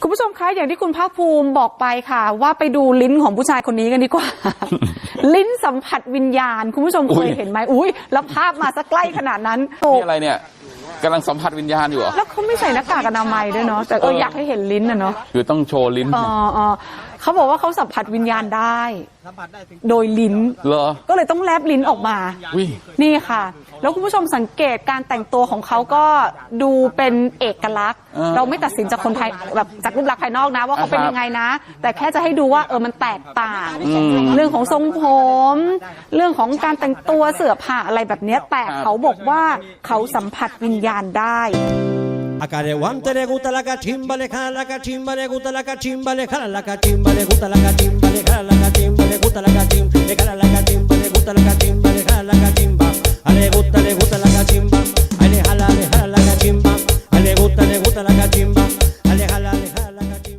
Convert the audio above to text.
คุณผู้ชมคะอย่างที่คุณภาคภูมิบอกไปค่ะ ว่าไปดูลิ้นของผู้ชายคนนี้กันดีกว่า ลิ้นสัมผัสวิญญาณ คุณผู้ชมเคยอุ๊ยเห็นไหมอุ้ยแล้วภาพมาสักใกล้ขนาดนั้นโอ้นี่อะไรเนี่ยกำลังสัมผัสวิญญาณอยู่เหรอแล้วเขาไม่ใส่หน้ากากอนามัยด้วยเนาะแต่เออเออออยากให้เห็นลิ้นนะเนาะคือต้องโชว์ลิ้นอ๋ออ๋อ เขาบอกว่าเขาสัมผัสวิญญาณได้ โดยลิ้นเหรอ ก็เลยต้องแลบลิ้นออกมาวินี่ค่ะ แล้วคุณผู้ชมสังเกตการแต่งตัวของเขาก็ดูเป็นเอกลักษณ์เราไม่ตัดสินจากคนภายแบบจากรูปลักษณ์ภายนอกนะ ว่าเขาเป็นยังไงนะ แต่แค่จะให้ดูว่าเออมันแตกต่าง เรื่องของทรงผม เรื่องของการแต่งตัวเสื้อผ้าอะไรแบบเนี้ยแต่เขาบอกว่าเขาสัมผัสวิญญาณได้ Acá guante le gusta la cachimba, le jala la cachimba, le gusta la cachimba, le jala la cachimba, le gusta la cachimba, le jala la cachimba, le gusta la cachimba, le jala la cachimba, le gusta la cachimba, le jala la cachimba, a le gusta, le gusta la cachimba, a le jala, le jala la cachimba, a le gusta, le gusta la cachimba, a le jala, le jala la cachimba.